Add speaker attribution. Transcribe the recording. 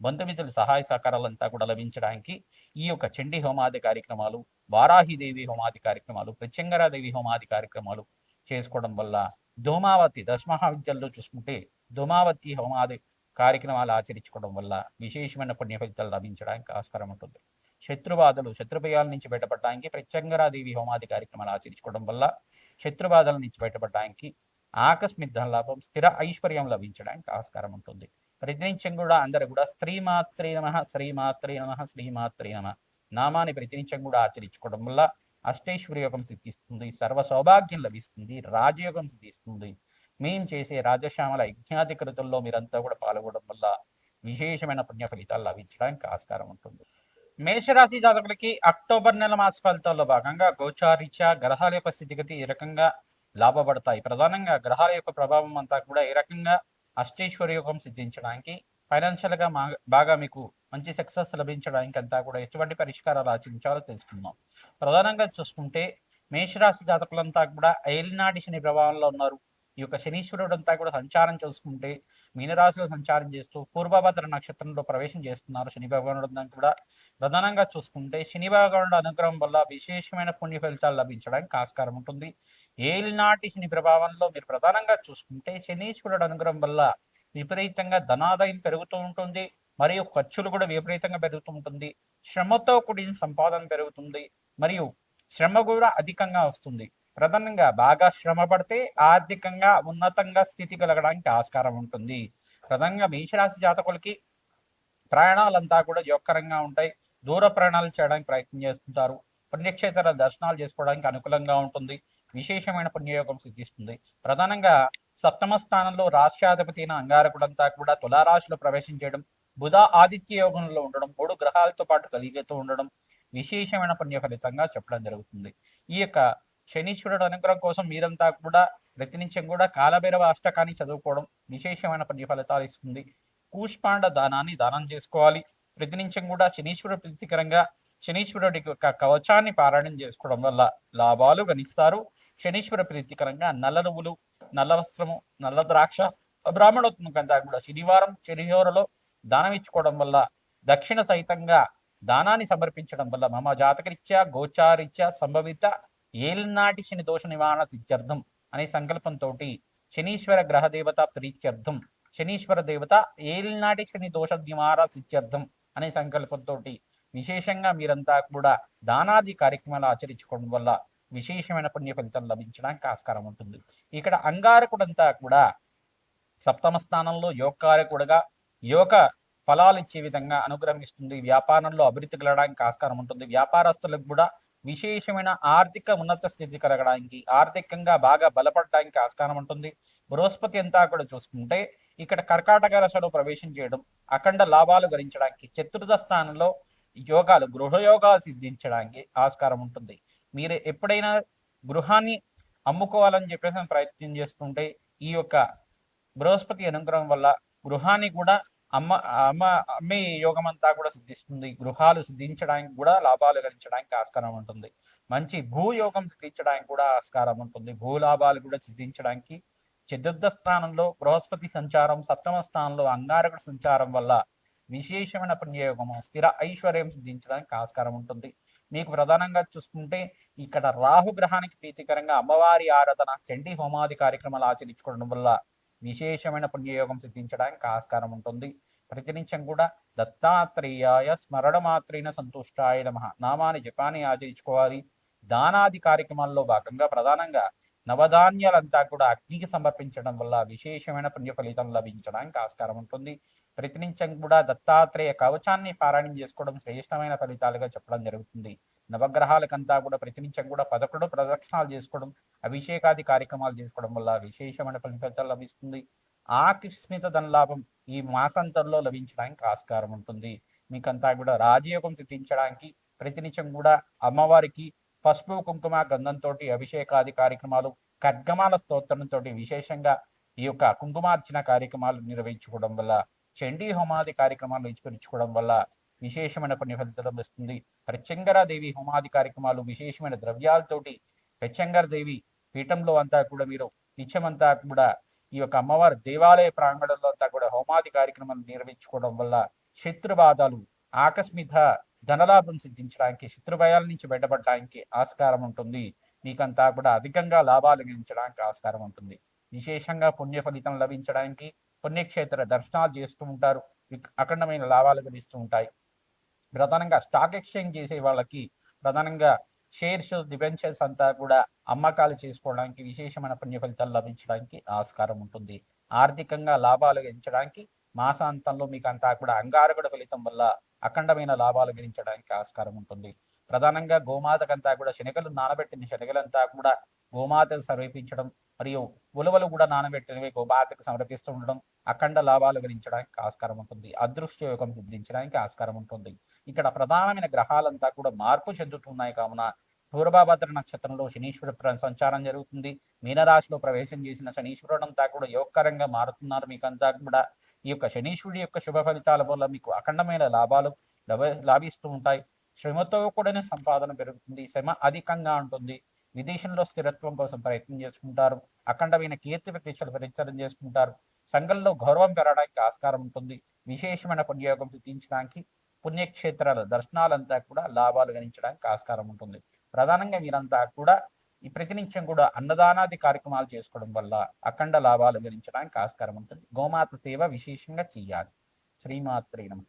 Speaker 1: బంధుమిత్రుల సహాయ సహకారాలంతా కూడా లభించడానికి ఈ యొక్క చండీ హోమాది కార్యక్రమాలు వారాహిదేవి హోమాది కార్యక్రమాలు ప్రత్యంగరాదేవి హోమాది కార్యక్రమాలు చేసుకోవడం వల్ల ధూమావతి దశమహావిద్యల్లో చూసుకుంటే ధూమావతి హోమాది కార్యక్రమాలు ఆచరించుకోవడం వల్ల విశేషమైన పుణ్య ఫలితాలు లభించడానికి ఆస్కారం ఉంటుంది. శత్రుబాధలు శత్రుభయాల నుంచి బయటపడడానికి ప్రత్యంగరాదేవి హోమాది కార్యక్రమాలు ఆచరించుకోవడం వల్ల శత్రుబాధల నుంచి బయటపడడానికి ఆకస్మిక లాభం స్థిర ఐశ్వర్యం లభించడానికి ఆస్కారం ఉంటుంది. ప్రతినిత్యం కూడా అందరూ కూడా శ్రీమాత్రే నమ శ్రీమాత్రే నమ శ్రీమాత్రే నమ. నామాన్ని ప్రతినిత్యం కూడా ఆచరించుకోవడం వల్ల అష్టైశ్వర్యోగం సిద్ధిస్తుంది సర్వ సౌభాగ్యం లభిస్తుంది రాజయోగం సిద్ధిస్తుంది. మేము చేసే రాజశ్యామల యజ్ఞాది కృతుల్లో మీరంతా కూడా పాల్గొనడం వల్ల విశేషమైన పుణ్య ఫలితాలు లభించడానికి ఆస్కారం ఉంటుంది. మేషరాశి జాతకులకి అక్టోబర్ నెల మాస ఫలితాల్లో భాగంగా గోచారీత్యా గ్రహాల యొక్క స్థితిగతి ఈ రకంగా లాభపడతాయి. ప్రధానంగా గ్రహాల యొక్క ప్రభావం అంతా కూడా ఏ రకంగా అష్టేశ్వర యోగం సిద్ధించడానికి ఫైనాన్షియల్గా మా- బాగా మీకు మంచి సక్సెస్ లభించడానికి అంతా కూడా ఎటువంటి పరిష్కారాలు ఆచరించాలో తెలుసుకుందాం. ప్రధానంగా చూసుకుంటే మేషరాశి జాతకులంతా కూడా ఏలినాటి శని ప్రభావంలో ఉన్నారు. ఈ యొక్క శనీశ్వరుడు అంతా కూడా సంచారం చేసుకుంటే మీనరాశిలో సంచారం చేస్తూ పూర్వభద్ర నక్షత్రంలో ప్రవేశం చేస్తున్నారు శని భగవానుడు అంతా కూడా. ప్రధానంగా చూసుకుంటే శని భగవానుడు అనుగ్రహం వల్ల విశేషమైన పుణ్య ఫలితాలు లభించడానికి ఆస్కారం ఉంటుంది. ఏలినాటి శని ప్రభావంలో మీరు ప్రధానంగా చూసుకుంటే శనీశ్వరుడు అనుగ్రహం వల్ల విపరీతంగా ధనాదాయం పెరుగుతూ ఉంటుంది. మరియు ఖర్చులు కూడా విపరీతంగా పెరుగుతూ ఉంటుంది. శ్రమతో కూడిన సంపాదన పెరుగుతుంది. మరియు శ్రమ కూడా అధికంగా వస్తుంది. ప్రధానంగా బాగా శ్రమ పడితే ఆర్థికంగా ఉన్నతంగా స్థితి కలగడానికి ఆస్కారం ఉంటుంది. ప్రధానంగా మేషరాశి జాతకులకి ప్రయాణాలంతా కూడా యోగకరంగా ఉంటాయి. దూర ప్రయాణాలు చేయడానికి ప్రయత్నం చేస్తుంటారు. పుణ్యక్షేత్ర దర్శనాలు చేసుకోవడానికి అనుకూలంగా ఉంటుంది. విశేషమైన పుణ్యయోగం సిద్ధిస్తుంది. ప్రధానంగా సప్తమ స్థానంలో రాష్ట్రాధిపతి అయిన అంగారకుడంతా కూడా తులారాశిలో ప్రవేశం చేయడం బుధ ఆదిత్య యోగంలో ఉండడం మూడు గ్రహాలతో పాటు కలిగితూ ఉండడం విశేషమైన పుణ్య ఫలితంగా చెప్పడం జరుగుతుంది. ఈ యొక్క శనీశ్వరుడు అనుగ్రహం కోసం మీరంతా కూడా ప్రతినిత్యం కూడా కాలభైరవ అష్టకాన్ని చదువుకోవడం విశేషమైన పుణ్య ఫలితాలు ఇస్తుంది. కూష్పాండ దానాన్ని దానం చేసుకోవాలి. ప్రతినిత్యం కూడా శనీశ్వరుడు ప్రీతికరంగా శనీశ్వరుడి యొక్క కవచాన్ని పారాయణం చేసుకోవడం వల్ల లాభాలు గణిస్తారు. శనీశ్వర ప్రీతికరంగా నల్ల నువ్వులు నల్ల వస్త్రము నల్ల ద్రాక్ష బ్రాహ్మణోత్మకంతా కూడా శనివారం శనిహోరలో దానం ఇచ్చుకోవడం వల్ల దక్షిణ సహితంగా దానాన్ని సమర్పించడం వల్ల మమ జాతకరీత్యా గోచారీత్యా సంభవిత ఏలినాటి శని దోష నివారణ సిద్ధ్యర్థం అనే సంకల్పంతో శనీశ్వర గ్రహ దేవత ప్రీత్యర్థం శనీశ్వర దేవత ఏలినాటి శని దోష నివారణ సిద్ధ్యర్థం అనే సంకల్పంతో విశేషంగా మీరంతా కూడా దానాది కార్యక్రమాలు ఆచరించుకోవడం వల్ల విశేషమైన పుణ్య ఫలితం లభించడానికి ఆస్కారం ఉంటుంది. ఇక్కడ అంగారకుడంతా కూడా సప్తమ స్థానంలో యోగకారకుడుగా యోగ ఫలాలు ఇచ్చే విధంగా అనుగ్రహిస్తుంది. వ్యాపారంలో అభివృద్ధి కలగడానికి ఆస్కారం ఉంటుంది. వ్యాపారస్తులకు కూడా విశేషమైన ఆర్థిక ఉన్నత స్థితి కలగడానికి ఆర్థికంగా బాగా బలపడడానికి ఆస్కారం ఉంటుంది. బృహస్పతి అంతా కూడా చూసుకుంటే ఇక్కడ కర్కాటక రాశిలో ప్రవేశం చేయడం అఖండ లాభాలు గరించడానికి చతుర్థ స్థానంలో యోగాలు గృహయోగాలు సిద్ధించడానికి ఆస్కారం ఉంటుంది. మీరు ఎప్పుడైనా గృహాన్ని అమ్ముకోవాలని చెప్పేసి ప్రయత్నం చేస్తుంటే ఈ యొక్క బృహస్పతి అనుగ్రహం వల్ల గృహాన్ని కూడా అమ్మ అమ్మ అమ్మే యోగం అంతా కూడా సిద్ధిస్తుంది. గృహాలు సిద్ధించడానికి కూడా లాభాలు గడించడానికి ఆస్కారం ఉంటుంది. మంచి భూయోగం సిద్ధించడానికి కూడా ఆస్కారం ఉంటుంది. భూ లాభాలు కూడా సిద్ధించడానికి చతుర్థ స్థానంలో బృహస్పతి సంచారం సప్తమ స్థానంలో అంగారకుడు సంచారం వల్ల విశేషమైన పుణ్యయోగము స్థిర ఐశ్వర్యం సిద్ధించడానికి ఆస్కారం ఉంటుంది. మీకు ప్రధానంగా చూసుకుంటే ఇక్కడ రాహు గ్రహానికి ప్రీతికరంగా అమ్మవారి ఆరాధన చండీ హోమాది కార్యక్రమాలు ఆచరించుకోవడం వల్ల విశేషమైన పుణ్యయోగం సిద్ధించడానికి ఆస్కారం ఉంటుంది. ప్రతినిత్యం కూడా దత్తాత్రేయాయ స్మరణ మాత్రైన సంతుష్టాయ నమ. నామాన్ని జపాన్ని ఆచరించుకోవాలి. దానాది కార్యక్రమాల్లో భాగంగా ప్రధానంగా నవధాన్యాలంతా కూడా అగ్నికి సమర్పించడం వల్ల విశేషమైన పుణ్య ఫలితం లభించడానికి ఆస్కారం ఉంటుంది. ప్రతినిత్యం కూడా దత్తాత్రేయ కవచాన్ని పారాయణం చేసుకోవడం శ్రేష్టమైన ఫలితాలుగా చెప్పడం జరుగుతుంది. నవగ్రహాలకంతా కూడా ప్రతినిత్యం కూడా పదకొండు ప్రదక్షిణాలు చేసుకోవడం అభిషేకాది కార్యక్రమాలు చేసుకోవడం వల్ల విశేషమైన ఫలితాలు లభిస్తుంది. ఆకస్మిత ధనలాభం ఈ మాసాంతంలో లభించడానికి ఆస్కారం ఉంటుంది. మీకంతా కూడా రాజయోగం సిద్ధించడానికి ప్రతినిత్యం కూడా అమ్మవారికి పసుపు కుంకుమ గంధంతో అభిషేకాది కార్యక్రమాలు ఖడ్గమాల స్తోత్రంతో విశేషంగా ఈ యొక్క కుంకుమార్చన కార్యక్రమాలు నిర్వహించుకోవడం వల్ల చండీ హోమాది కార్యక్రమాలు నిర్వహించుకోవడం వల్ల విశేషమైన పుణ్య ఫలితం వస్తుంది దేవి హోమాది కార్యక్రమాలు విశేషమైన ద్రవ్యాలతోటి దేవి పీఠంలో అంతా కూడా మీరు నిత్యమంతా కూడా ఈ యొక్క అమ్మవారి దేవాలయ ప్రాంగణంలో అంతా కూడా హోమాది కార్యక్రమాలు నిర్వహించుకోవడం వల్ల శత్రువాదాలు ఆకస్మిక ధనలాభం సిద్ధించడానికి శత్రుభయాల నుంచి బయటపడడానికి ఆస్కారం ఉంటుంది. నీకంతా కూడా అధికంగా లాభాలు గెలించడానికి ఆస్కారం ఉంటుంది. విశేషంగా పుణ్య ఫలితం లభించడానికి పుణ్యక్షేత్ర దర్శనాలు చేస్తూ ఉంటారు. అఖండమైన లాభాలు గడిస్తూ ఉంటాయి. ప్రధానంగా స్టాక్ ఎక్స్చేంజ్ చేసే వాళ్ళకి ప్రధానంగా షేర్స్ డిబెంచర్స్ అంతా కూడా అమ్మకాలు చేసుకోవడానికి విశేషమైన పుణ్య ఫలితాలు లభించడానికి ఆస్కారం ఉంటుంది. ఆర్థికంగా లాభాలు గెలించడానికి మాసాంతంలో మీకు అంతా కూడా అంగారకుడ ఫలితం వల్ల అఖండమైన లాభాలు గెలించడానికి ఆస్కారం ఉంటుంది. ప్రధానంగా గోమాతకంతా కూడా శనగలు నానబెట్టిన శనగలంతా కూడా గోమాతకు సమర్పించడం మరియు ఉలవలు కూడా నానబెట్టినవి గోమాతకు సమర్పిస్తూ ఉండడం అఖండ లాభాలు గణించడానికి ఆస్కారం ఉంటుంది. అదృష్ట యోగం సిద్ధించడానికి ఆస్కారం ఉంటుంది. ఇక్కడ ప్రధానమైన గ్రహాలంతా కూడా మార్పు చెందుతున్నాయి కావున పూర్వభద్ర నక్షత్రంలో శనీశ్వర ప్ర- సంచారం జరుగుతుంది. మీనరాశిలో ప్రవేశం చేసిన శనీశ్వరుడంతా కూడా యోగకరంగా మారుతున్నారు. మీకంతా కూడా ఈ యొక్క శనీశ్వరుడి యొక్క శుభ ఫలితాల వల్ల మీకు అఖండమైన లాభాలు లభ లాభిస్తూ ఉంటాయి. శ్రమతో కూడిన సంపాదన పెరుగుతుంది. శ్రమ అధికంగా ఉంటుంది. విదేశంలో స్థిరత్వం కోసం ప్రయత్నం చేసుకుంటారు. అఖండమైన కీర్తి ప్రతిష్టలు పరిచయం చేసుకుంటారు. సంఘంలో గౌరవం పెరగడానికి ఆస్కారం ఉంటుంది. విశేషమైన పుణ్యయోగం సిద్ధించడానికి పుణ్యక్షేత్రాల దర్శనాలంతా కూడా లాభాలు గణించడానికి ఆస్కారం ఉంటుంది. ప్రధానంగా మీరంతా కూడా ఈ ప్రతినిత్యం కూడా అన్నదానాది కార్యక్రమాలు చేసుకోవడం వల్ల అఖండ లాభాలు గడించడానికి ఆస్కారం ఉంటుంది. గోమాత సేవ విశేషంగా చేయాలి. శ్రీమాత్రే నమః.